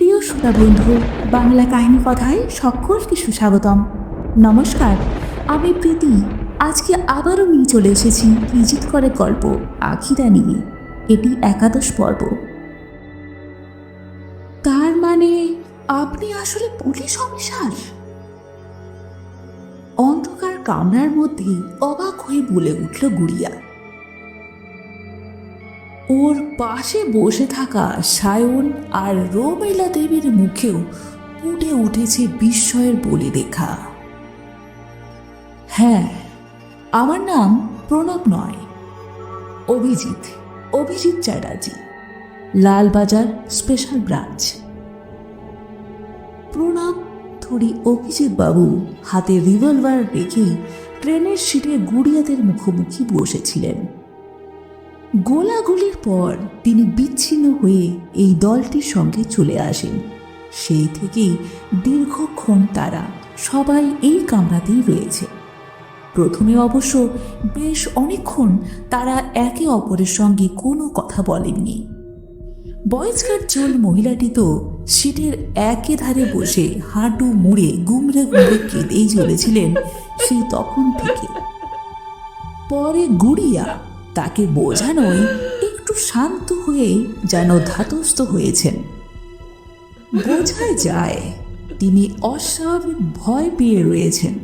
প্রিয় শ্রোতা বন্ধু বাংলা কাহিনী কথায় সকলকে সুস্বাগতম। নমস্কার, আমি প্রীতি। আজকে আবারও নিয়ে চলে এসেছি ভিজিট করে গল্প, আখিরা নিয়ে। এটি একাদশ পর্ব। তার মানে আপনি আসলে পুলিশ অফিসার? অন্ধকার কামরার মধ্যে অবাক হয়ে বলে উঠল গুড়িয়া। পাশে বসে থাকা সায়ন আর রোমেলা দেবীর মুখেও ফুটে উঠেছে বিস্ময়ের বলি দেখা হ্যাঁ আমার নাম প্রণব নয়। Abhijit Abhijit Chatterjee, Lalbazar special branch. Pranab থরি অভিজিৎ বাবু, হাতে রিভলভার রেখেই ট্রেনের সিটে গুড়িয়াদের মুখোমুখি বসেছিলেন। গোলাগুলির পর তিনি বিচ্ছিন্ন হয়ে এই দলটির সঙ্গে চলে আসেন। সেই থেকেই দীর্ঘক্ষণ তারা সবাই এই কামরাতেই রয়েছে। প্রথমে অবশ্য বেশ অনেকক্ষণ তারা একে অপরের সঙ্গে কোনো কথা বলেননি। বয়স্কার চোল মহিলাটি তো সিটের একে ধারে বসে হাঁটু মুড়ে গুমরে গুমরে কেঁদেই চলেছিলেন সেই তখন থেকে। পরে গুড়িয়া তাকে বোঝানোয় একটু শান্ত হয়ে যেন ধাতস্থ হয়েছেন। বোঝাই যায়, তিনি অস্বাভাবিক ভয় পেয়ে রয়েছেন।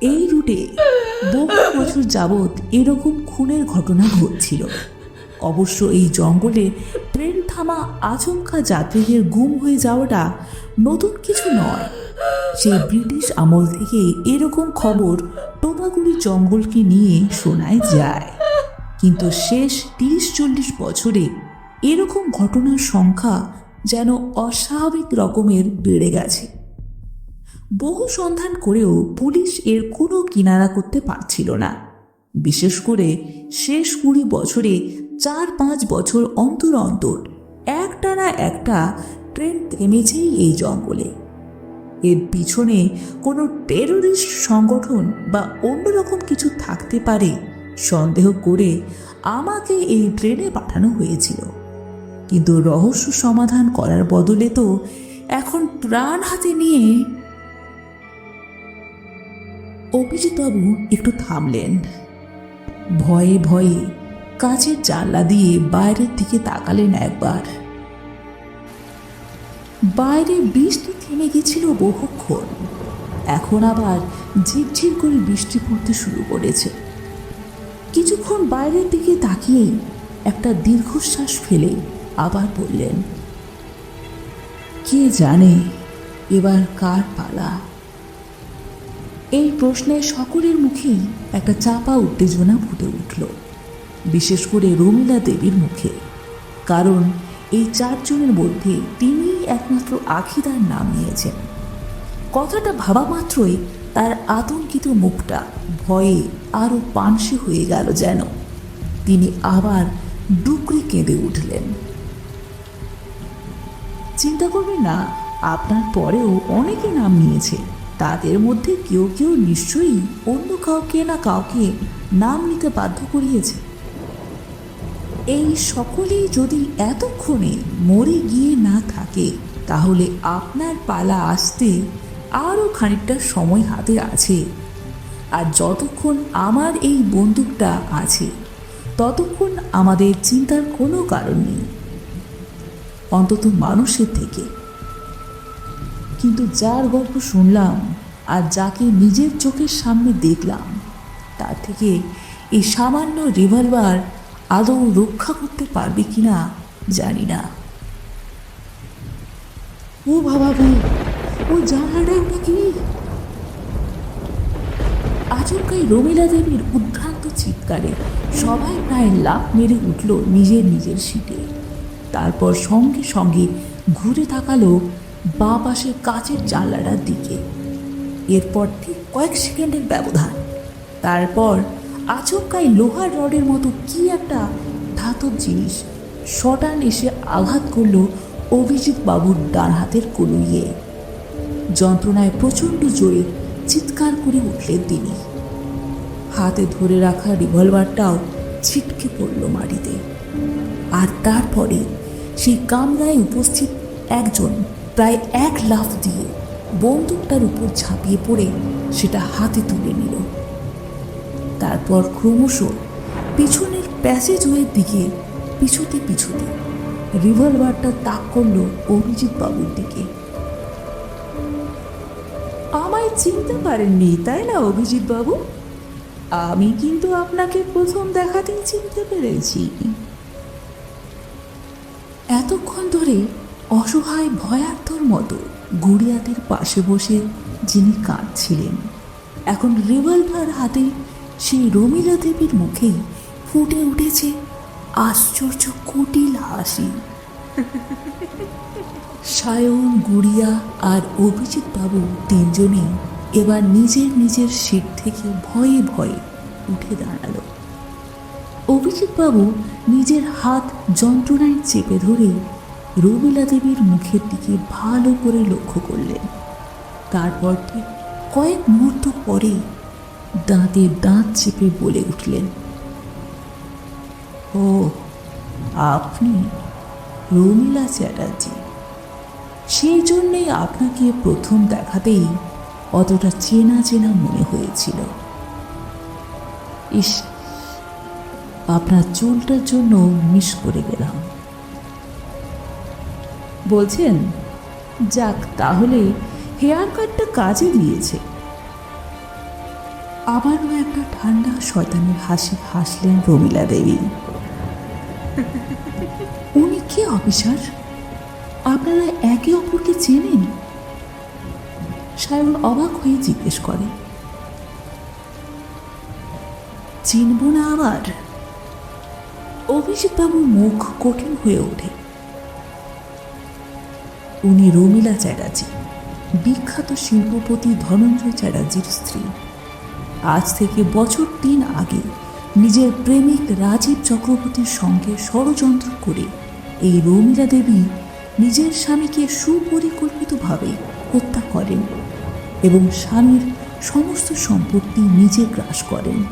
এই রুটে বহু বছর যাবৎ এরকম খুনের ঘটনা ঘটছিল। অবশ্য এই জঙ্গলে ট্রেন থামা আচমকা যাত্রীদের গুম হয়ে যাওয়াটা নতুন কিছু নয়। সেই ব্রিটিশ আমল থেকে এরকম খবর টোপাগুড়ি জঙ্গলকে নিয়ে শোনায় যায়। কিন্তু শেষ তিরিশ চল্লিশ বছরে এরকম ঘটনার সংখ্যা যেন অস্বাভাবিক রকমের বেড়ে গেছে। বহু সন্ধান করেও পুলিশ এর কোনো কিনারা করতে পারছিল না। বিশেষ করে শেষ কুড়ি বছরে চার পাঁচ বছর অন্তর অন্তর একটানা একটা ট্রেন থেমেছেই এই জঙ্গলে। এর পিছনে কোনো টেরোরিস্ট সংগঠন বা অন্যরকম কিছু থাকতে পারে সন্দেহ করে আমাকে এই ট্রেনে পাঠানো হয়েছিল। কিন্তু রহস্য সমাধান করার বদলে তো এখন প্রাণ হাতে নিয়ে অভিজিৎবাবু একটু থামলেন। ভয়ে ভয়ে কাঁচের জানলা দিয়ে বাইরের দিকে তাকালেন একবার। বাইরে বৃষ্টি থেমে গেছিল বহুক্ষণ। এখন আবার ঝিরঝির করে বৃষ্টি পড়তে শুরু করেছে। কিছুক্ষণ বাইরের দিকে তাকিয়েই একটা দীর্ঘশ্বাস ফেলে আবার বললেন, কে জানে এবার কার পালা? এই প্রশ্নে সকলের মুখেই একটা চাপা উত্তেজনা ফুটে উঠল, বিশেষ করে রমিলা দেবীর মুখে। কারণ এই চারজনের মধ্যে তিনিই একমাত্র আখিদার নাম নিয়েছেন। কথাটা ভাবা মাত্রই তার আতঙ্কিত মুখটা ভয়ে আরও পানসে হয়ে গেল যেন। তিনি আবার ডুকরে কেঁদে উঠলেন। চিন্তা করবেন না, আপনার পরেও অনেকে নাম নিয়েছে। তাদের মধ্যে কেউ কেউ নিশ্চয়ই অন্য কাউকে না কাউকে নাম নিতে বাধ্য করিয়েছে। এই সকলেই যদি এতক্ষণে মরে গিয়ে না থাকে, তাহলে আপনার পালা আসতে আরও খানিকটা সময় হাতে আছে। আর যতক্ষণ আমার এই বন্দুকটা আছে, ততক্ষণ আমাদের চিন্তার কোনো কারণ নেই। অন্তত মানুষের থেকে। কিন্তু যার গল্প শুনলাম আর যাকে নিজের চোখের সামনে দেখলাম, তার থেকে এই সামান্য রিভলভার আদৌ রক্ষা করতে পারবে কিনা জানি না। ও বাবা গো, ও জানলাটা ওটা কি আচমকাই রমিলা দেবীর উদ্ভ্রান্ত চিৎকারে সবাই প্রায় লাফ মেরে উঠল নিজের নিজের সিটে। তারপর সঙ্গে সঙ্গে ঘুরে তাকালো বাঁ পাশে কাচের জানলাটার দিকে। এরপর ঠিক কয়েক সেকেন্ডের ব্যবধান। তারপর আচমকাই লোহার রডের মতো কি একটা ধাতব জিনিস। শটান এসে আঘাত করল অভিজিৎ বাবুর ডান হাতের কলুইয়ে। যন্ত্রণায় প্রচণ্ড জোরে চিৎকার করে উঠলেন তিনি। হাতে ধরে রাখা রিভলভারটাও ছিটকে পড়ল মাটিতে। আর তারপরে সেই কামরায় উপস্থিত একজন প্রায় এক লাফ দিয়ে বন্দুকটার উপর ঝাঁপিয়ে পড়ে সেটা হাতে তুলে নিল। তারপর ক্রমশ পিছনের প্যাসেজ ওয়ের দিকে, পিছুতে পিছুতে রিভলভারটা তাক করল অভিজিৎ বাবুর দিকে। আমায় চিনতে পারেননি, তাই না, অভিজিৎ বাবু? আমি কিন্তু আপনাকে প্রথম দেখাতেই চিনতে পেরেছি। এতক্ষণ ধরে অসহায় ভয়ার্থর মতো গুড়িয়াদের পাশে বসে যিনি কাঁদছিলেন, এখন রিভলভার হাতে সেই রমিলা দেবীর মুখে ফুটে উঠেছে আশ্চর্য কুটিল হাসি। সায়ন, গুড়িয়া আর অভিজিৎ বাবু তিনজনেই এবার নিজের নিজের সিট থেকে ভয়ে ভয়ে উঠে দাঁড়াল। অভিজিৎ বাবু নিজের হাত যন্ত্রণায় চেপে ধরে রবিলা দেবীর মুখের দিকে ভালো করে লক্ষ্য করলেন। তারপর কয়েক মুহূর্ত পরে দাঁতে দাঁত চেপে বলে উঠলেন, ও, আপনি রমিলা চ্যাটার্জি। সেই জন্যেই আপনাকে প্রথম দেখাতেই অতটা চেনা চেনা মনে হয়েছিল। ইস, আপনার চুলটার জন্য মিস করে গেলাম। বলছেন, যাক, তাহলে হেয়ার কাটটা কাজে দিয়েছে। আবারও একটা ঠান্ডা শয়তানের হাসি হাসলেন রমিলা দেবী। উনি কে, অফিসার? আপনারা একে অপরকে চেনেন? সায়ন অবাক হয়ে জিজ্ঞেস করে। চিনব না আবার? অভিষেকবাবুর মুখ কঠিন হয়ে ওঠে। উনি রমিলা চ্যাটার্জি, বিখ্যাত শিল্পপতি ধনঞ্জয় চ্যাটার্জির স্ত্রী। আজ থেকে বছর তিন আগে নিজের প্রেমিক রাজীব চক্রবর্তীর সঙ্গে ষড়যন্ত্র করে এই রমিলা দেবী নিজের স্বামীকে সুপরিকল্পিতভাবে হত্যা করেন এবং স্বামীর সমস্ত সম্পত্তি নিজে গ্রাস করেন।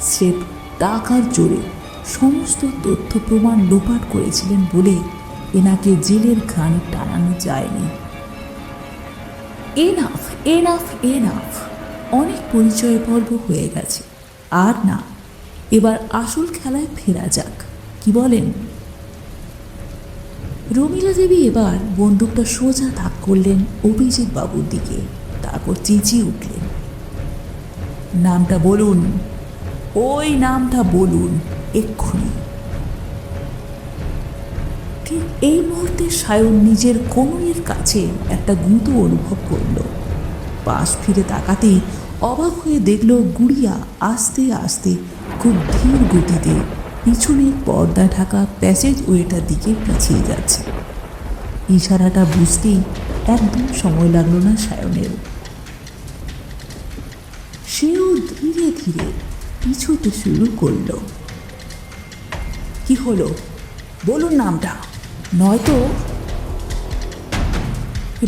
স্রেফ টাকার জোরে সমস্ত তথ্য প্রমাণ লোপাট করেছিলেন বলে এনাকে জেলের ঘানি টানানো যায়নি। Enough enough enough. অনেক পরিচয় পর্ব হয়ে গেছে। আর না, এবার আসল খেলায় ফেরা যাক। কি বলেন? রমিলা দেবী এবার বন্দুকটা সোজা তাক করলেন অভিজিৎ বাবুর দিকে, তারপর চেঁচিয়ে উঠলেন। নামটা বলুন। ওই নামটা বলুন, এক্ষুনি। ঠিক এই মুহূর্তে সায়ন নিজের কনুইয়ের কাছে একটা গুঁতো অনুভব করল। পাশ ফিরে তাকাতেই অবাক হয়ে দেখল গুড়িয়া আস্তে আস্তে খুব ধীর গতিতে পিছনের পর্দা ঢাকা প্যাসেজ ওয়েটার দিকে পিছিয়ে যাচ্ছে। ইশারাটা বুঝতেই একদম সময় লাগল না সায়নের। সেও ধীরে ধীরে পিছুতে শুরু করল। কি হলো? বলুন নামটা। নয়তো?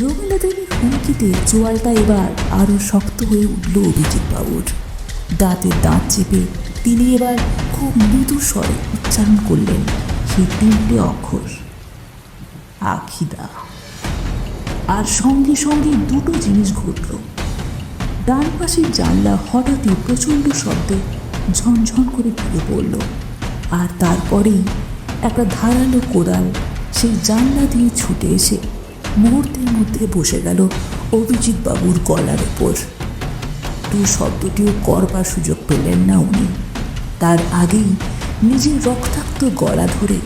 রমিলা দেবীর হুমকিতে চোয়ালটা এবার আরও শক্ত হয়ে উঠল অভিজিৎ বাবুর। দাঁতে দাঁত চেপে তিনি এবার খুব মৃদু স্বরে উচ্চারণ করলেন, সেই তিনটে অক্ষর। আখিদা। আর সঙ্গে সঙ্গে দুটো জিনিস ঘটল। ডান পাশের জানলা হঠাৎই প্রচণ্ড শব্দে ঝনঝন করে ভেঙে পড়ল। আর তারপরেই একটা ধারালো কোদাল সেই জানলা দিয়ে ছুটে এসে মুহূর্তের মধ্যে বসে গেল অভিজিৎ বাবুর গলার ওপর দু শব্দটিও করবার সুযোগ পেলেন না উনি। তার আগেই নিজের রক্তাক্ত গলা ধরে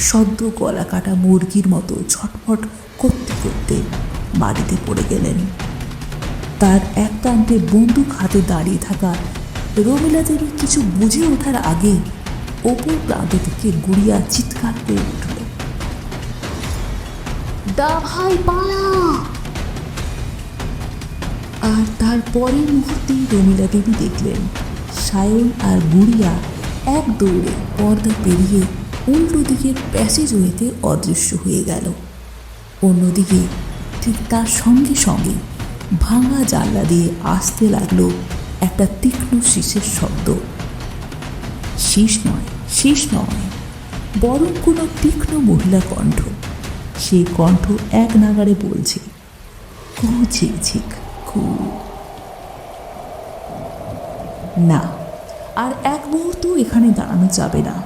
সদ্য গলা কাটা মুরগির মতো ছটফট করতে করতে বাড়িতে পড়ে গেলেন। তার এক প্রান্তে বন্দুক হাতে দাঁড়িয়ে থাকা রমিলা দেবী কিছু বুঝে ওঠার আগেই ওপর প্রান্ত থেকে গুড়িয়া চিৎকার করে উঠল। দা ভাই আর তার পরের মুহূর্তেই রমিলা দেবী দেখলেন, সায়ন আর গুড়িয়া এক দৌড়ে পর্দা পেরিয়ে উল্টো দিকের প্যাসেজ ওয়েতে অদৃশ্য হয়ে গেল। অন্যদিকে ঠিক তার সঙ্গে সঙ্গে ভাঙা জানলা দিয়ে আসতে লাগল একটা তীক্ষ্ণ শীষের শব্দ। শীষ নয় শীষ নয়, বরং কোনো তীক্ষ্ণ মহিলা কণ্ঠ। সেই কণ্ঠ এক নাগারে বলছে, কু ঝিক ঝিক কু। না, আর এক মুহূর্ত এখানে দাঁড়ানো যাবে না।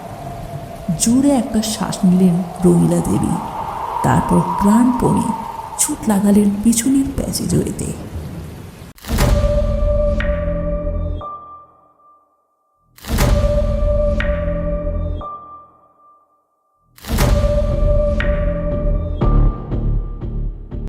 জোরে একটা শ্বাস নিলেন রমিলা দেবী। তারপর প্রাণপণে ছুট লাগালেন পিছনের প্যাচে জড়িতে